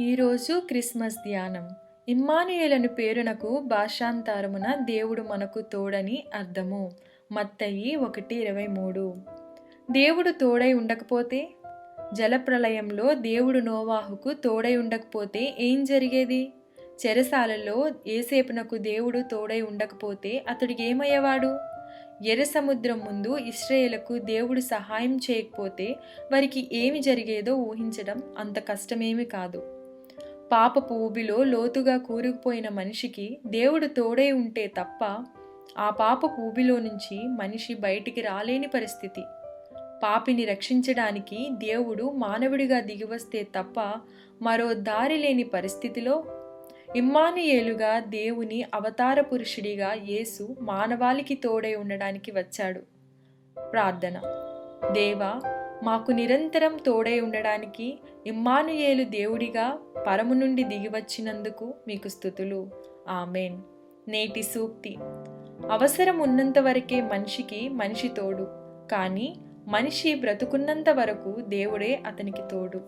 ఈరోజు క్రిస్మస్ ధ్యానం. ఇమ్మానుయేలను పేరునకు భాషాంతరమున దేవుడు మనకు తోడని అర్థము. మత్తయి ఒకటి ఇరవై మూడు. దేవుడు తోడై ఉండకపోతే? జలప్రలయంలో దేవుడు నోవాహుకు తోడై ఉండకపోతే ఏం జరిగేది? చెరసాలలో ఏసేపునకు దేవుడు తోడై ఉండకపోతే అతడికి ఏమయ్యేవాడు? ఎర్ర సముద్రం ముందు ఇస్రాయేలకు దేవుడు సహాయం చేయకపోతే వారికి ఏమి జరిగేదో ఊహించడం అంత కష్టమేమి కాదు. పాపపు ఊబిలో లోతుగా కూరుకుపోయిన మనిషికి దేవుడు తోడై ఉంటే తప్ప ఆ పాపపు ఊబిలో నుంచి మనిషి బయటికి రాలేని పరిస్థితి. పాపిని రక్షించడానికి దేవుడు మానవుడిగా దిగివస్తే తప్ప మరో దారి లేని పరిస్థితిలో ఇమ్మానుయేలుగా దేవుని అవతార పురుషుడిగా యేసు మానవాళికి తోడై ఉండడానికి వచ్చాడు. ప్రార్థన. దేవా మాకు నిరంతరం తోడై ఉండడానికి ఇమ్మానుయేలు దేవుడిగా పరము నుండి దిగివచ్చినందుకు మీకు స్థుతులు. ఆమెన్. నేటి సూక్తి. అవసరం ఉన్నంత వరకే మనిషికి మనిషి తోడు. కానీ మనిషి బ్రతుకున్నంత వరకు దేవుడే అతనికి తోడు.